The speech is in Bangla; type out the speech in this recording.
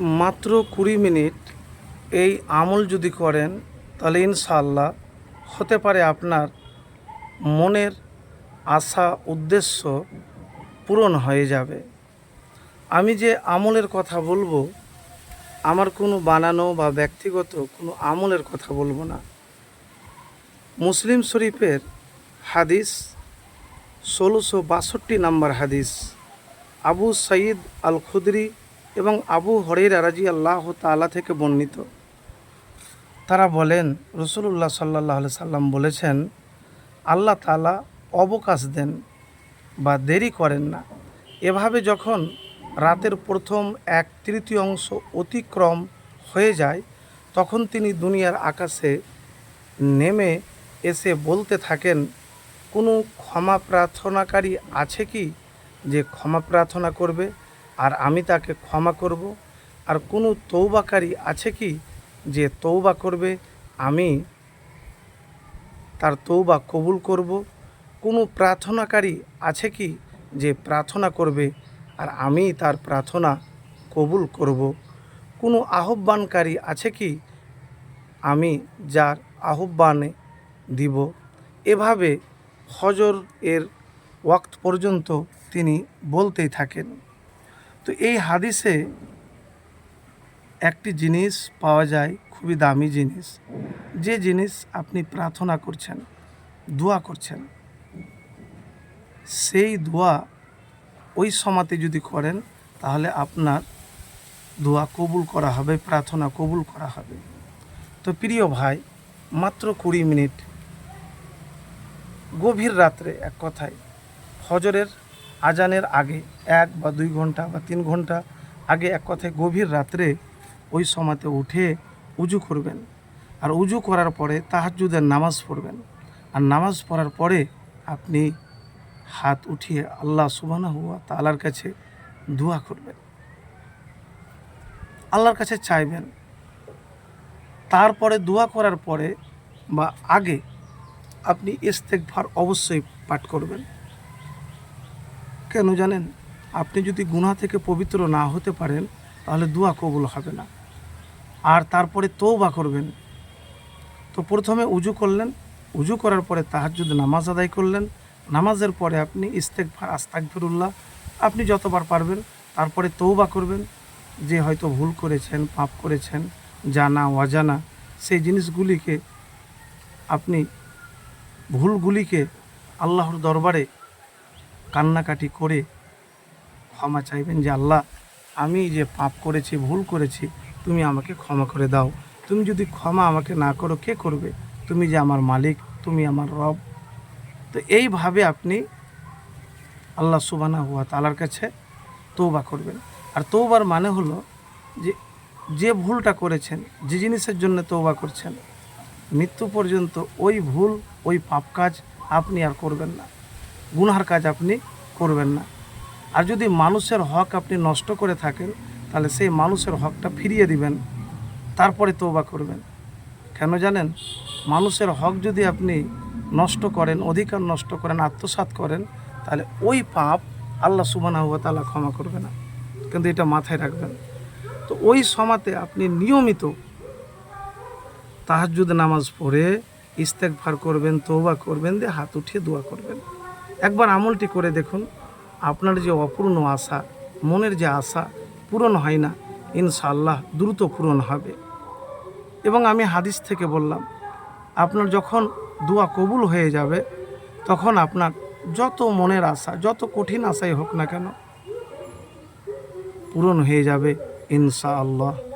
মাত্র কুড়ি মিনিট এই আমল যদি করেন, তাহলে ইনশাআল্লাহ হতে পারে আপনার মনের আশা, উদ্দেশ্য পূরণ হয়ে যাবে। আমি যে আমলের কথা বলব, আমার কোনো বানানো বা ব্যক্তিগত কোনো আমলের কথা বলব না। মুসলিম শরীফের হাদিস, ষোলোশো বাষট্টি নাম্বার হাদিস, আবু সঈদ আল খুদরি এবং আবু হরের রাজি আল্লাহ তালা থেকে বর্ণিত। তারা বলেন রসুল্লাহ সাল্লাহ সাল্লাম বলেছেন, আল্লাহ তালা অবকাশ দেন বা দেরি করেন না। এভাবে যখন রাতের প্রথম এক তৃতীয় অংশ অতিক্রম হয়ে যায়, তখন তিনি দুনিয়ার আকাশে নেমে এসে বলতে থাকেন, কোনো ক্ষমা প্রার্থনাকারী আছে কি যে ক্ষমা প্রার্থনা করবে? আর আমি তাকে ক্ষমা করব। আর কোনো তৌবাকারী আছে কি যে তৌবা করবে? আমি তার তৌবা কবুল করব। কোনো প্রার্থনাকারী আছে কি যে প্রার্থনা করবে? আর আমি তার প্রার্থনা কবুল করব। কোনো আহ্বানকারী আছে কি আমি যার আহ্বানে দিব? এভাবে হজর এর ওয়াক্ত পর্যন্ত তিনি বলতেই থাকেন। তো এই হাদিসে একটি জিনিস পাওয়া যায়, খুবই দামি জিনিস। যে জিনিস আপনি প্রার্থনা করছেন, দোয়া করছেন, সেই দোয়া ওই সমাতে যদি করেন, তাহলে আপনার দোয়া কবুল করা হবে, প্রার্থনা কবুল করা হবে। তো প্রিয় ভাই, মাত্র কুড়ি মিনিট। গভীর রাত্রে এক কথায়, ফজরের আজানের আগে এক বা দুই ঘণ্টা বা তিন ঘণ্টা আগে এক কথায় গভীর রাত্রে ওই সময়তে উঠে উজু করবেন। আর উজু করার পরে তাহাজুদের নামাজ পড়বেন। আর নামাজ পড়ার পরে আপনি হাত উঠিয়ে আল্লাহ সুবানা হুয়া তালার কাছে দোয়া করবেন। আল্লাহর কাছে চাইবেন। তারপরে দোয়া করার পরে বা আগে আপনি ইস্তেকভার অবশ্যই পাঠ করবেন। কেন জানেন? আপনি যদি গুনাহ থেকে পবিত্র না হতে পারেন, তাহলে দোয়া কবুল হবে না। আর তারপরে তৌবা করবেন। তো প্রথমে উজু করলেন। উজু করার পরে তাহাজ্জুদ নামাজ আদায় করলেন। নামাজের পরে আপনি ইস্তেকভার আস্তাকফিরুল্লাহ আপনি যতবার পারবেন, তারপরে তৌবা করবেন। যে হয়তো ভুল করেছেন, পাপ করেছেন, জানা, অজানা, সেই জিনিসগুলিকে আপনি, ভুলগুলিকে আল্লাহর দরবারে কান্নাকাটি করে ক্ষমা চাইবেন যে আল্লাহ, আমি যে পাপ করেছি, ভুল করেছি, তুমি আমাকে ক্ষমা করে দাও। তুমি যদি ক্ষমা আমাকে না করো, কে করবে? তুমি যে আমার মালিক, তুমি আমার রব। তো এইভাবে আপনি আল্লাহ সুবানা হুয়া তালার কাছে তৌবা করবেন। আর তৌবার মানে হলো যে যে ভুলটা করেছেন, যে জিনিসের জন্য তৌবা করছেন, মৃত্যু পর্যন্ত ওই ভুল, ওই পাপ কাজ আপনি আর করবেন না। গুনহার কাজ আপনি করবেন না। আর যদি মানুষের হক আপনি নষ্ট করে থাকেন, তাহলে সেই মানুষের হকটা ফিরিয়ে দিবেন, তারপরে তৌবা করবেন। কেন জানেন? মানুষের হক যদি আপনি নষ্ট করেন, অধিকার নষ্ট করেন, আত্মসাৎ করেন, তাহলে ওই পাপ আল্লাহ সুবানা হুয়া তালা ক্ষমা করবে না। কিন্তু এটা মাথায় রাখবেন। তো ওই সমাতে আপনি নিয়মিত তাহাজুদ নামাজ পড়ে ইস্তেকভার করবেন তৌবা করবেন, দিয়ে হাত উঠিয়ে দোয়া করবেন। একবার আমলটি করে দেখুন। আপনার যে অপূর্ণ আশা, মনের যে আশা, পূরণ হয় না। ইনশাআল্লাহ দ্রুত পূরণ হবে। এবং আমি হাদিস থেকে বললাম, আপনার যখন দোয়া কবুল হয়ে যাবে, তখন আপনার যত মনের আশা, যত কঠিন আশাই হোক না কেন, পূরণ হয়ে যাবে ইনশাআল্লাহ।